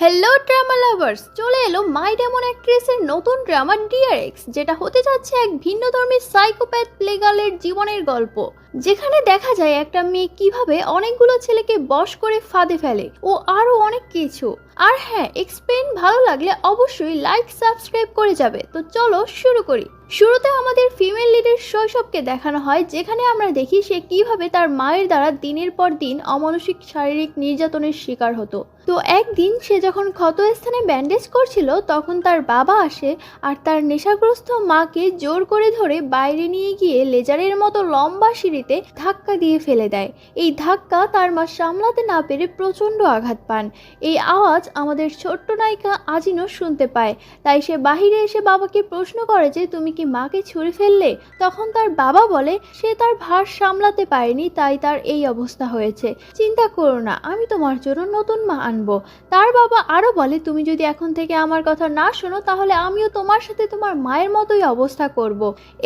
Hello drama lovers চলে এলো মাই demon অ্যাক্ট্রেসের নতুন ড্রামা ডিআরএক্স যেটা হতে যাচ্ছে এক ভিন্নধর্মী সাইকোপ্যাথ প্লেগালের জীবনের গল্প। যেখানে দেখা যায় একটা মেয়ে কীভাবে অনেকগুলো ছেলেকে বশ করে ফাঁদে ফেলে ও আরও অনেক কিছু। আর হ্যাঁ এক্সপ্লেন ভালো লাগলে অবশ্যই লাইক সাবস্ক্রাইব করে যাবে। তো চলো শুরু করি। শুরুতে আমাদের ফিমেল লিডের শৈশবকে দেখানো হয়, যেখানে আমরা দেখি সে কীভাবে তার মায়ের দ্বারা দিনের পর দিন অমানসিক শারীরিক নির্যাতনের শিকার হতো। তো একদিন সে যখন ক্ষত স্থানে ব্যান্ডেজ করছিল, তখন তার বাবা আসে আর তার নেশাগ্রস্ত মাকে জোর করে ধরে বাইরে নিয়ে গিয়ে লেজারের মতো লম্বা সিঁড়িতে ধাক্কা দিয়ে ফেলে দেয়। এই ধাক্কা তার মা সামলাতে না পেরে প্রচণ্ড আঘাত পান। এই আওয়াজ আমাদের ছোট্ট নায়িকা আজিনও শুনতে পায়। তাই সে বাহিরে এসে বাবাকে প্রশ্ন করে যে, তুমি কি মাকে ছুঁড়ে ফেললে? তখন তার বাবা বলে, সে তার ভার সামলাতে পারেনি, তাই তার এই অবস্থা হয়েছে। চিন্তা করো না, আমি তোমার জন্য নতুন মা আনব। তার বাবা আরও বলে, তুমি যদি এখন থেকে আমার কথা না শোনো, তাহলে আমিও তোমার সাথে তোমার মায়ের মতোই অবস্থা করব।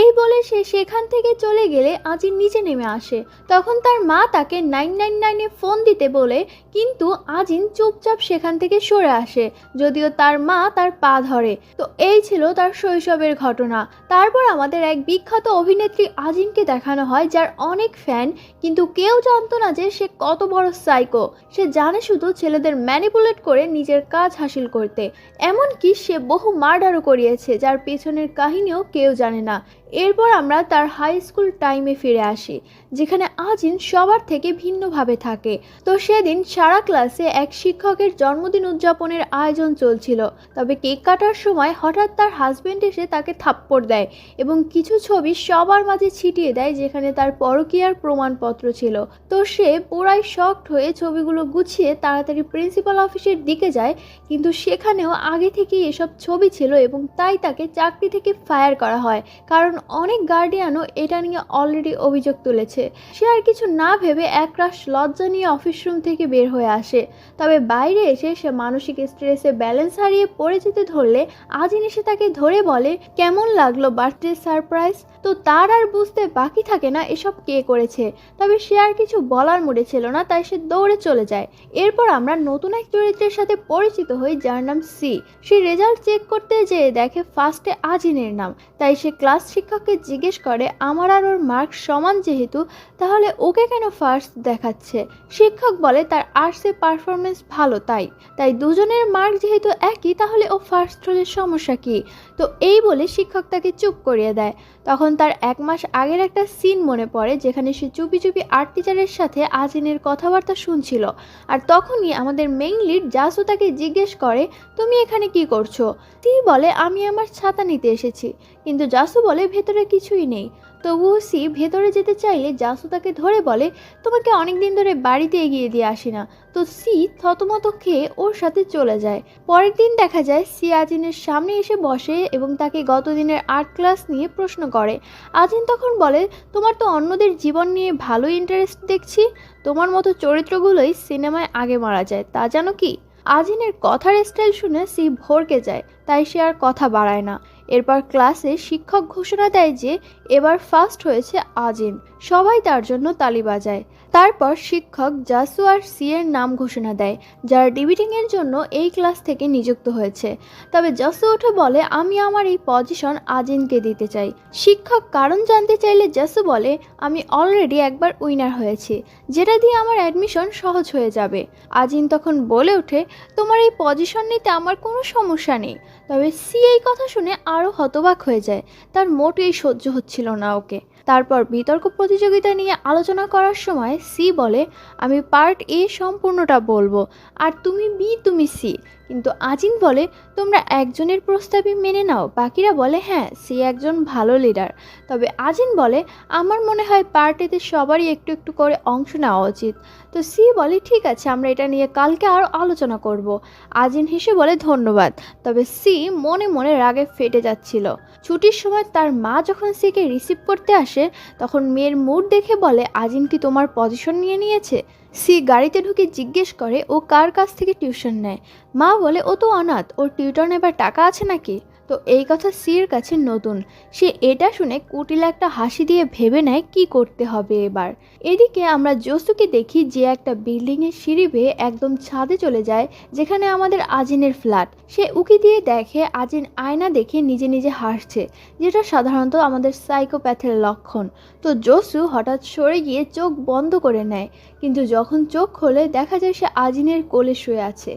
এই বলে সে সেখান থেকে চলে গেলে আজির নিচে নেমে আসে। তখন তার মা তাকে নাইন নাইন নাইনে ফোন দিতে বলে, কিন্তু আজিন চুপচাপ সেখান থেকে সরে আসে, যদিও তার মা তার পা ধরে। তো এই ছিল তার শৈশবের ঘটনা। তারপর আমাদের এক বিখ্যাত অভিনেত্রী আজিনকে দেখানো হয়, যার অনেক ফ্যান, কিন্তু কেউ জানতো না যে সে কত বড় সাইকো। সে জানে শুধু ছেলেদের ম্যানিপুলেট করে নিজের কাজ হাসিল করতে। এমনকি সে বহু মার্ডারও করিয়েছে, যার পেছনের কাহিনীও কেউ জানে না। এরপর আমরা তার হাই স্কুল টাইমে ফিরে আসি। যেখানে আজিন সবার থেকে ভিন্নভাবে থাকে। তো সেদিন সারা ক্লাসে এক শিক্ষকের জন্মদিন উদযাপনের আয়োজন চলছিল। তবে কেক কাটার সময় হঠাৎ তার হাজবেন্ড এসে তাকে থাপ্পড় দেয় এবং কিছু ছবি সবার মাঝে ছিটিয়ে দেয়, যেখানে তার পরকীয়ার প্রমাণপত্র ছিল। তো সে পুরাই শক্ট হয়ে ছবিগুলো গুছিয়ে তাড়াতাড়ি প্রিন্সিপাল অফিসের দিকে যায়, কিন্তু সেখানেও আগে থেকেই এসব ছবি ছিল এবং তাই তাকে চাকরি থেকে ফায়ার করা হয়। কারণ অনেক গার্ডিয়ানও এটা নিয়ে অলরেডি অভিযোগ তুলেছে। সে আর কিছু না ভেবে একরাশ লজ্জা নিয়ে অফিস রুম থেকে বের হয়ে আসে। তবে বাইরে এসে সে মানসিক স্ট্রেসে ব্যালেন্স হারিয়ে পড়ে যেতে ধরলে আজিন এসে তাকে ধরে বলে, কেমন লাগল বার্থডে সারপ্রাইজ? তো তার আর বুঝতে বাকি থাকে না এসব কে করেছে। তবে সে আর কিছু বলার মুডে ছিল না, তাই সে দৌড়ে চলে যায়। এরপর আমরা নতুন এক চরিত্রের সাথে পরিচিত হই, যার নাম সি। সে রেজাল্ট চেক করতে যেয়ে দেখে ফার্স্টে আজিনের নাম। তাই সে ক্লাস শিক্ষককে জিজ্ঞেস করে, আমার আর ওর মার্ক সমান যেহেতু, তাহলে ওকে কেন ফার্স্ট দেখাচ্ছে? শিক্ষক বলে তার আর্টসে পারফরমেন্স ভালো তাই। তাই দুজনের মার্ক যেহেতু একই, তাহলে ও ফার্স্ট হলে সমস্যা কী? তো এই বলে শিক্ষক তাকে চুপ করিয়ে দেয়। তখন তার এক মাস আগের একটা সিন মনে পড়ে, যেখানে সে চুপি চুপি আর্ট টিচারের সাথে আজিনের কথাবার্তা শুনছিল। আর তখনই আমাদের মেইন লিড জাসু তাকে জিজ্ঞেস করে, তুমি এখানে কি করছ? তিনি বলে, আমি আমার ছাতা নিতে এসেছি। কিন্তু জাসু বলে, ভেতরে কিছুই নেই। তবুও সি ভেতরে যেতে চাইলে জাসু তাকে ধরে বলে, তোমাকে অনেক দিন ধরে বাড়িতে এগিয়ে দিয়ে আসি না। তো সি থতমত খেয়ে ওর সাথে চলে যায়। পরের দিন দেখা যায় সি আজিনের সামনে এসে বসে এবং তাকে গত দিনের আর্ট ক্লাস নিয়ে প্রশ্ন করে। আজিন তখন বলে, তোমার তো অন্যদের জীবন নিয়ে ভালোই ইন্টারেস্ট দেখছি। তোমার মতো চরিত্রগুলোই সিনেমায় আগে মারা যায়, তা জানো কি? আজিনের কথার স্টাইল শুনে সি ভরকে যায়, তাই সে আর কথা বাড়ায় না। এরপর ক্লাসে শিক্ষক ঘোষণা দেয় যে এবার ফার্স্ট হয়েছে আজিম। সবাই তার জন্য তালি বাজায়। তারপর শিক্ষক জাসু আর সি এর নাম ঘোষণা দেয়, যারা ডিবিটিংয়ের জন্য এই ক্লাস থেকে নিযুক্ত হয়েছে। তবে জাসু উঠে বলে, আমি আমার এই পজিশন আজিনকে দিতে চাই। শিক্ষক কারণ জানতে চাইলে জাসু বলে, আমি অলরেডি একবার উইনার হয়েছি। যেটা দিয়ে আমার অ্যাডমিশন সহজ হয়ে যাবে। আজিন তখন বলে ওঠে, তোমার এই পজিশন নিতে আমার কোনো সমস্যা নেই। তবে সি এই কথা শুনে আরও হতবাক হয়ে যায়। তার মোটেই সহ্য হচ্ছিল না ওকে। তারপর বিতর্ক প্রতিযোগিতা নিয়ে আলোচনা করার সময় সি বলে, আমি পার্ট এ সম্পূর্ণটা বলব। আর তুমি বি তুমি সি কিন্তু আজিন বলে, তোমরা একজনের প্রস্তাবই মেনে নাও। বাকিরা বলে হ্যাঁ সে একজন ভালো লিডার তবে আজিন বলে, আমার মনে হয় পার্টিতে সবারই একটু একটু করে অংশ নেওয়া উচিত। তো সি বলে, ঠিক আছে, আমরা এটা নিয়ে কালকে আরও আলোচনা করব। আজিন হেসে বলে, ধন্যবাদ। তবে সি মনে মনে রাগে ফেটে যাচ্ছিল। ছুটির সময় তার মা যখন সিকে রিসিভ করতে আসে, তখন মেয়ের মুড দেখে বলে আজিন কি তোমার পজিশন নিয়ে নিয়েছে? সি গাড়িতে ঢুকে জিজ্ঞেস করে, ও কার কাছ থেকে টিউশন নেয়? মা বলে, ও তো অনাথ, ওর টিউটর নেবার টাকা আছে নাকি? তো এই কথা সির কাছে নতুন। সে এটা শুনে কুটিলা একটা হাসি দিয়ে ভেবে নেয়, কি করতে হবে এবার? এদিকে আমরা জসুকে দেখি যে একটা বিল্ডিং এর সিঁড়ি বেয়ে একদম ছাদে চলে যায়, যেখানে আমাদের আজিনের ফ্ল্যাট। সে উকি দিয়ে দেখে, আজিন আয়না দেখে নিজে নিজে হাসছে, যেটা সাধারণত আমাদের সাইকোপ্যাথের লক্ষণ। তো জসু হঠাৎ সরে গিয়ে চোখ বন্ধ করে নেয়, কিন্তু যখন চোখ খোলে, দেখা যায় সে আজিনের কোলে শুয়ে আছে।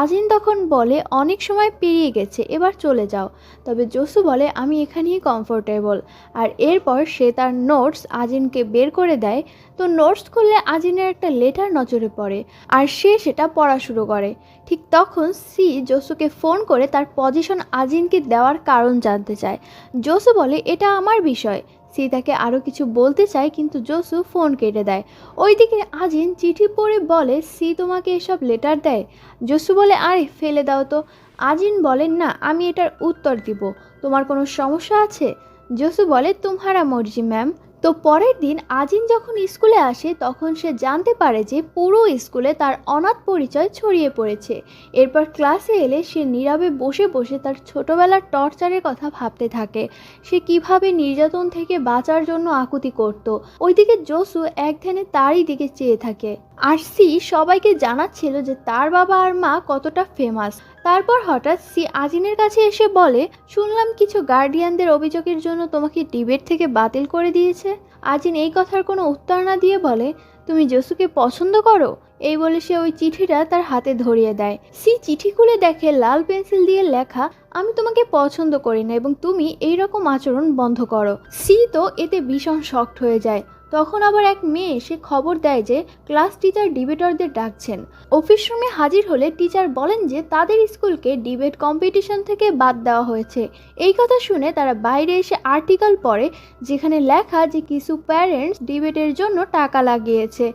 আজিন তখন বলে, অনেক সময় পেরিয়ে গেছে, এবার চলে যাও। তবে জসু বলে, আমি এখানেই কমফোর্টেবল আর এরপর সে তার নোটস আজিনকে বের করে দেয় তো নোটস খুললে আজিনের একটা লেটার নজরে পড়ে আর সে সেটা পড়া শুরু করে। ঠিক তখন সি জসুকে ফোন করে তার পজিশন আজিনকে দেওয়ার কারণ জানতে চায়। জসু বলে, এটা আমার বিষয়। সি তাকে আরও কিছু বলতে চায়, কিন্তু জসু ফোন কেটে দেয়। ওইদিকে আজিন চিঠি পড়ে বলে সি তোমাকে এসব লেটার দেয়? জসু বলে, আরে, ফেলে দাও তো। আজিন বলেন না, আমি এটার উত্তর দিব। তোমার কোনো সমস্যা আছে? জসু বলে, তোমারা মর্জি ম্যাম তো পরের দিন আজিন যখন স্কুলে আসে, তখন সে জানতে পারে যে পুরো স্কুলে তার অনাথ পরিচয় ছড়িয়ে পড়েছে। এরপর ক্লাসে এলে সে নীরবে বসে বসে তার ছোটবেলার টর্চারের কথা ভাবতে থাকে। সে কীভাবে নির্যাতন থেকে বাঁচার জন্য আকুতি করত। ওইদিকে জসু এক ধ্যানে তারই দিকে চেয়ে থাকে। আর সি সবাইকে জানাচ্ছিল যে তার বাবা আর মা কতটা ফেমাস তারপর হঠাৎ সি আজিনের কাছে এসে বলে, শুনলাম কিছু গার্ডিয়ানদের অভিযোগের জন্য তোমাকে ডিবেট থেকে বাতিল করে দিয়েছে আজিন এই কথার কোনো উত্তর না দিয়ে বলে, তুমি জসুকে পছন্দ করো এই বলে সে ওই চিঠিটা তার হাতে ধরিয়ে দেয়। সি চিঠি খুলে দেখে লাল পেন্সিল দিয়ে লেখা, আমি তোমাকে পছন্দ করি না এবং তুমি এই রকম আচরণ বন্ধ করো সি তো এতে ভীষণ শক্ট হয়ে যায়। তখন আবার এক মেয়ে এসে খবর দেয় যে ক্লাস টিচার ডিবেটরদের ডাকছেন। অফিস রুমে হাজির হলে টিচার বলেন যে তাদের স্কুলকে ডিবেট কম্পিটিশন থেকে বাদ দেওয়া হয়েছে। এই কথা শুনে তারা বাইরে এসে আর্টিকেল পড়ে যেখানে লেখা যে কিছু প্যারেন্টস ডিবেটের জন্য টাকা লাগিয়েছে।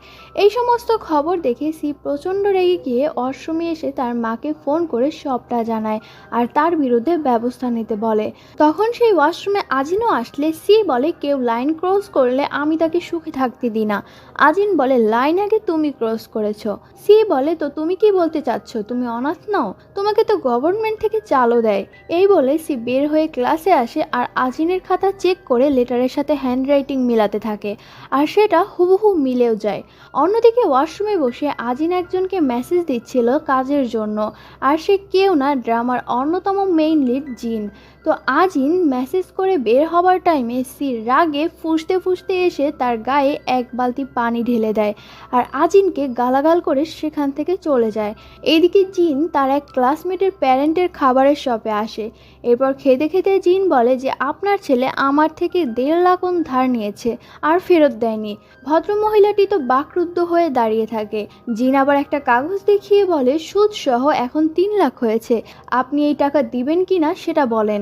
এই সমস্ত খবর দেখে সি প্রচণ্ড রেগে গিয়ে অশ্রমে এসে তার মাকে ফোন করে সবটা জানায় আর তার বিরুদ্ধে ব্যবস্থা নিতে বলে। তখন সেই ওয়াশরুমে আজিনও আসলে সি বলে, কেউ লাইন ক্রস করলে আমি তাকে সুখে থাকতে দিই না। আজিন বলে, লাইন আগে তুমি ক্রস করেছ। সি বলে, তো তুমি কি বলতে চাচ্ছ? তুমি অনাথ নাও? তোমাকে তো গভর্নমেন্ট থেকে চালও দেয়। এই বলে সি বের হয়ে ক্লাসে আসে আর আজিনের খাতা চেক করে লেটারের সাথে হ্যান্ডরাইটিং মিলাতে থাকে। আর সেটা হুবহু মিলেও যায়। অন্যদিকে ওয়াশরুমে বসে আজিন একজনকে মেসেজ দিচ্ছিল কাজের জন্য। আর সে কেউ না ড্রামার অন্যতম মেইন লিড জিন। তো আজিন মেসেজ করে বের হবার টাইমে সির রাগে ফুসতে ফুসতে এসে তার গায়ে এক বালতি পানি ঢেলে দেয় আর আজিনকে গালাগাল করে সেখান থেকে চলে যায়। এইদিকে জিন তার এক ক্লাসমেটের প্যারেন্টের খাবারের শপে আসে। এরপর খেতে খেতে জিন বলে যে, আপনার ছেলে আমার থেকে দেড় লাখন ধার নিয়েছে আর ফেরত দেয়নি। ভদ্রমহিলাটি তো বাকরুদ্ধ হয়ে দাঁড়িয়ে থাকে। জিন আবার একটা কাগজ দেখিয়ে বলে সুদ সহ এখন তিন লাখ হয়েছে। আপনি এই টাকা দিবেন কি না সেটা বলেন।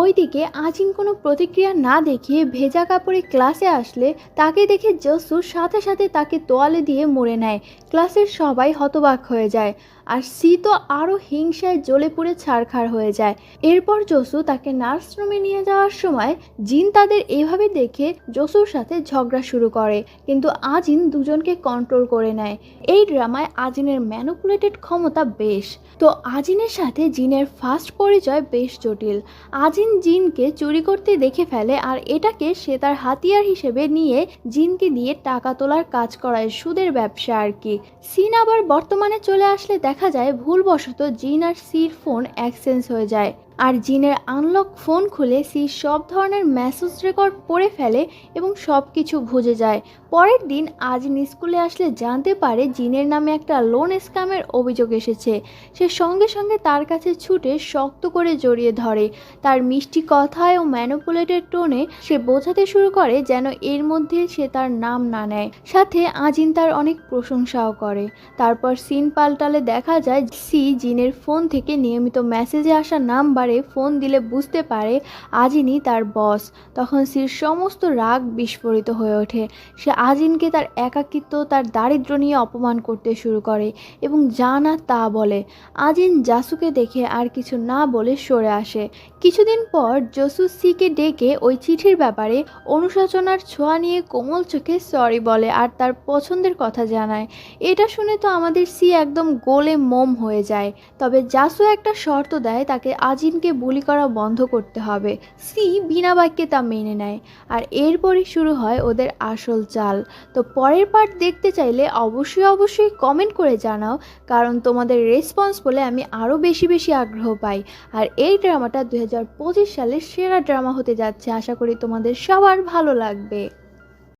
ওইদিকে আজিন কোনো প্রতিক্রিয়া না দেখিয়ে ভেজা কাপড়ে ক্লাসে আসলে তাকে দেখে জসু সাথে সাথে তাকে তোয়ালে দিয়ে মরে নেয়। ক্লাসের সবাই হতবাক হয়ে যায় আর সি তো আরও হিংসায় জ্বলে পুড়ে ছাড়খাড় হয়ে যায়। এরপর জসু তাকে নার্সরুমে নিয়ে যাওয়ার সময় জিন তাদের এভাবে দেখে জসুর সাথে ঝগড়া শুরু করে, কিন্তু আজিন দুজনকে কন্ট্রোল করে নেয়। এই ড্রামায় আজিনের ম্যানুপুলেটেড ক্ষমতা বেশ। তো আজিনের সাথে জিনের ফার্স্ট পরিচয় বেশ জটিল। আজিন জিনকে চুরি করতে দেখে ফেলে আর এটাকে সে তার হাতিয়ার হিসেবে নিয়ে জিনকে দিয়ে টাকা তোলার কাজ করায় সুদের ব্যবসা আর কি। সিন আবার বর্তমানে চলে আসলে দেখা যায় ভুলবশত জিন আর সির ফোন এক্সচেঞ্জ হয়ে যায়। আর জিনের আনলক ফোন খুলে সি সব ধরনের মেসেজ রেকর্ড পড়ে ফেলে এবং সব কিছু বুঝে যায়। পরের দিন আজিন স্কুলে আসলে জানতে পারে জিনের নামে একটা লোন স্ক্যামের অভিযোগ এসেছে। সে সঙ্গে সঙ্গে তার কাছে ছুটে শক্ত করে জড়িয়ে ধরে। তার মিষ্টি কথায় ও ম্যানুপুলেটেড টোনে সে বোঝাতে শুরু করে যেন এর মধ্যে সে তার নাম না নেয়। সাথে আজিন তার অনেক প্রশংসাও করে। তারপর সিন পাল্টালে দেখা যায় সি জিনের ফোন থেকে নিয়মিত মেসেজে আসা নাম্বারে ফোন দিলে বুঝতে পারে আজিনই তার বস। তখন সির সমস্ত রাগ বিস্ফোরিত হয়ে ওঠে। সে আজিনকে তার একাকিত্ব, তার দারিদ্র নিয়ে অপমান করতে শুরু করে এবং যা না তা বলে। আজিন জাসুকে দেখে আর কিছু না বলে সরে আসে। কিছুদিন পর জসু সিকে ডেকে ওই চিঠির ব্যাপারে অনুশোচনার ছোঁয়া নিয়ে কোমল চোখে সরি বলে আর তার পছন্দের কথা জানায়। এটা শুনে তো আমাদের সি একদম গোলে মোম হয়ে যায়। তবে জাসু একটা শর্ত দেয় তাকে আজিন কাজিনকে বুলি করা বন্ধ করতে হবে। সি বিনা বাক্যে তা মেনে নেয়। আর এরপরই শুরু হয় ওদের আসল চাল। তো পরের পার্ট দেখতে চাইলে অবশ্যই অবশ্যই কমেন্ট করে জানাও, কারণ তোমাদের রেসপন্স বলে আমি আরও বেশি বেশি আগ্রহ পাই। আর এই ড্রামাটা দু হাজার পঁচিশ সালের সেরা ড্রামা হতে যাচ্ছে। আশা করি তোমাদের সবার ভালো লাগবে।